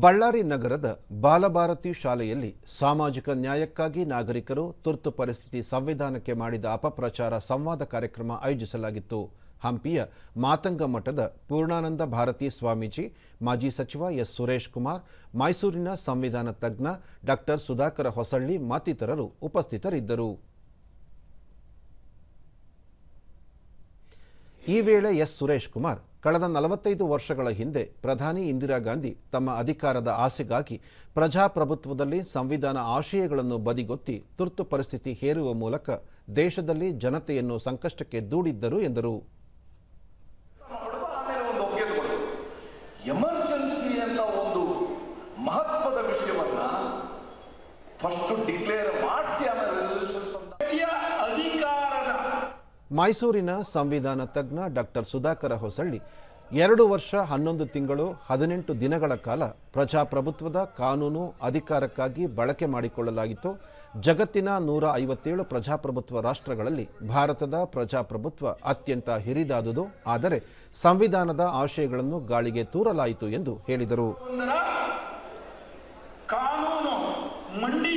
ಬಳ್ಳಾರಿ ನಗರದ ಬಾಲಭಾರತಿ ಶಾಲೆಯಲ್ಲಿ ಸಾಮಾಜಿಕ ನ್ಯಾಯಕ್ಕಾಗಿ ನಾಗರಿಕರು ತುರ್ತು ಪರಿಸ್ಥಿತಿ ಸಂವಿಧಾನಕ್ಕೆ ಮಾಡಿದ ಅಪಪ್ರಚಾರ ಸಂವಾದ ಕಾರ್ಯಕ್ರಮ ಆಯೋಜಿಸಲಾಗಿತ್ತು. ಹಂಪಿಯ ಮಾತಂಗ ಮಠದ ಪೂರ್ಣಾನಂದ ಭಾರತಿ ಸ್ವಾಮೀಜಿ, ಮಾಜಿ ಸಚಿವ ಎಸ್ ಸುರೇಶ್ ಕುಮಾರ್, ಮೈಸೂರಿನ ಸಂವಿಧಾನ ತಜ್ಞ ಡಾಕ್ಟರ್ ಸುಧಾಕರ ಹೊಸಳ್ಳಿ ಮತ್ತಿತರರು ಉಪಸ್ಥಿತರಿದ್ದರು. ಈ ವೇಳೆ ಎಸ್. ಸುರೇಶ್ ಕುಮಾರ್, ಕಳೆದ ನಲವತ್ತೈದು ವರ್ಷಗಳ ಹಿಂದೆ ಪ್ರಧಾನಿ ಇಂದಿರಾ ಗಾಂಧಿ ತಮ್ಮ ಅಧಿಕಾರದ ಆಸೆಗಾಗಿ ಪ್ರಜಾಪ್ರಭುತ್ವದಲ್ಲಿ ಸಂವಿಧಾನ ಆಶಯಗಳನ್ನು ಬದಿಗೊತ್ತಿ ತುರ್ತು ಪರಿಸ್ಥಿತಿ ಹೇರುವ ಮೂಲಕ ದೇಶದಲ್ಲಿ ಜನತೆಯನ್ನು ಸಂಕಷ್ಟಕ್ಕೆ ದೂಡಿದ್ದರು ಎಂದರು. ಮೈಸೂರಿನ ಸಂವಿಧಾನ ತಜ್ಞ ಡಾಕ್ಟರ್ ಸುಧಾಕರ ಹೊಸಳ್ಳಿ ಎರಡು ವರ್ಷ ಹನ್ನೊಂದು ತಿಂಗಳು ಹದಿನೆಂಟು ದಿನಗಳ ಕಾಲ ಪ್ರಜಾಪ್ರಭುತ್ವದ ಕಾನೂನು ಅಧಿಕಾರಕ್ಕಾಗಿ ಬಳಕೆ ಮಾಡಿಕೊಳ್ಳಲಾಗಿತ್ತು. ಜಗತ್ತಿನ ನೂರ ಐವತ್ತೇಳು ಪ್ರಜಾಪ್ರಭುತ್ವ ರಾಷ್ಟ್ರಗಳಲ್ಲಿ ಭಾರತದ ಪ್ರಜಾಪ್ರಭುತ್ವ ಅತ್ಯಂತ ಹಿರಿದಾದುದು. ಆದರೆ ಸಂವಿಧಾನದ ಆಶಯಗಳನ್ನು ಗಾಳಿಗೆ ತೂರಲಾಯಿತು ಎಂದು ಹೇಳಿದರು. ಕಾನೂನು ಮಂಡಿ